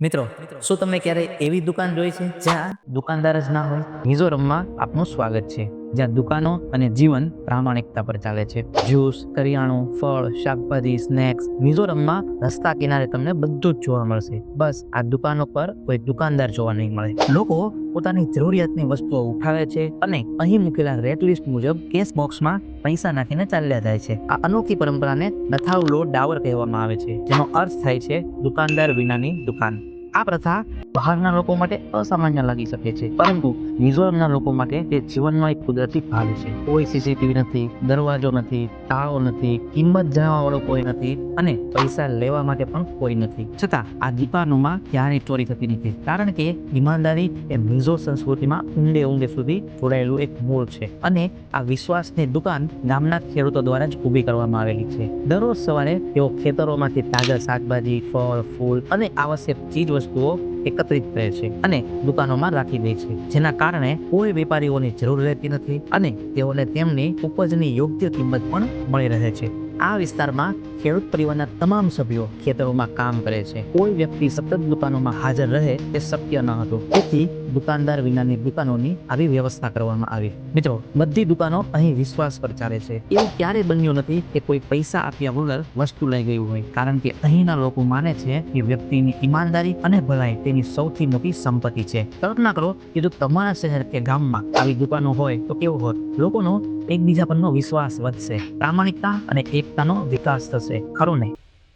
મિત્રો, શું તમે ક્યારેય એવી દુકાન જોઈ છે જ્યાં દુકાનદાર જ ના હોય? મિઝોરમમાં આપનું સ્વાગત છે. જ્યાં દુકાનો અને જીવન પ્રામાણિકતા પર ચાલે છે. જ્યુસ, કરિયાણું, ફળ, શાકભાજી, સ્નેક્સ, મિઝોરમમાં રસ્તા કિનારે તમને બધું જ જોવા મળશે. બસ, આ દુકાનો પર કોઈ દુકાનદાર જોવા નહીં મળે. લોકો પોતાની જરૂરિયાતની વસ્તુઓ ઉઠાવે છે અને અહીં મૂકેલા રેટ લિસ્ટ મુજબ કેશ બોક્સમાં પૈસા નાખીને ચાલ્યા જાય છે. આ અનોખી પરંપરાને નથાવલો ડાવર કહેવામાં આવે છે, જેનો અર્થ થાય છે દુકાનદાર વિનાની દુકાન. આ પ્રથા બહારના લોકો માટે અસામાન્ય લાગી શકે છે. પરંતુ મિઝોરમના લોકો માટે તે જીવનનો એક કુદરતી ભાગ છે. કોઈ સીસીટીવી નથી, દરવાજો નથી, તાળો નથી, કિંમત જાણવાવાળો કોઈ નથી અને પૈસા લેવા માટે પણ કોઈ નથી. છતાં આ દીપાનોમાં ક્યારેય ચોરી થતી નથી. કારણ કે ઈમાનદારી એ મિઝો સંસ્કૃતિમાં ઊંડે ઊંડે સુધી જોડાયેલું એક મૂળ છે અને આ વિશ્વાસની દુકાન ગામના ખેડૂતો દ્વારા જ ઊભી કરવામાં આવેલી છે. દરરોજ સવારે તેઓ ખેતરોમાંથી તાજા શાકભાજી, ફળ, ફૂલ અને આવશ્યક ચીજ વસ્તુઓ એકત્રિત કરે છે અને દુકાનોમાં રાખી દે છે. જેના કારણે કોઈ વેપારીઓની જરૂર રહેતી નથી અને તેઓને તેમની ઉપજની યોગ્ય કિંમત પણ મળી રહે છે. આ વિસ્તારમાં ખેડૂત પરિવારના તમામ સભ્યો ખેતરોમાં કામ કરે છે. કોઈ વ્યક્તિ સતત દુકાનોમાં હાજર રહે તે શક્ય ન હતું. તેથી દુકાનદાર વિનાની દુકાનોની આવી વ્યવસ્થા કરવામાં આવી. મિત્રો, બધી દુકાનો અહીં વિશ્વાસ પર ચાલે છે. એવું ક્યારેય બન્યું નથી કે કોઈ પૈસા આપ્યા વગર વસ્તુ લઈ ગયું હોય. કારણ કે અહીંના લોકો માને છે કે વ્યક્તિની ઈમાનદારી અને ભલાઈ તેની સૌથી મોટી સંપત્તિ છે. કલ્પના કરો કે જો તમારા શહેર કે ગામમાં આવી દુકાનો હોય તો કેવું હોત? લોકોનો એકબીજા પરનો વિશ્વાસ વધશે. પ્રામાણિકતા અને એકતાનો વિકાસ થશે ખરું ને?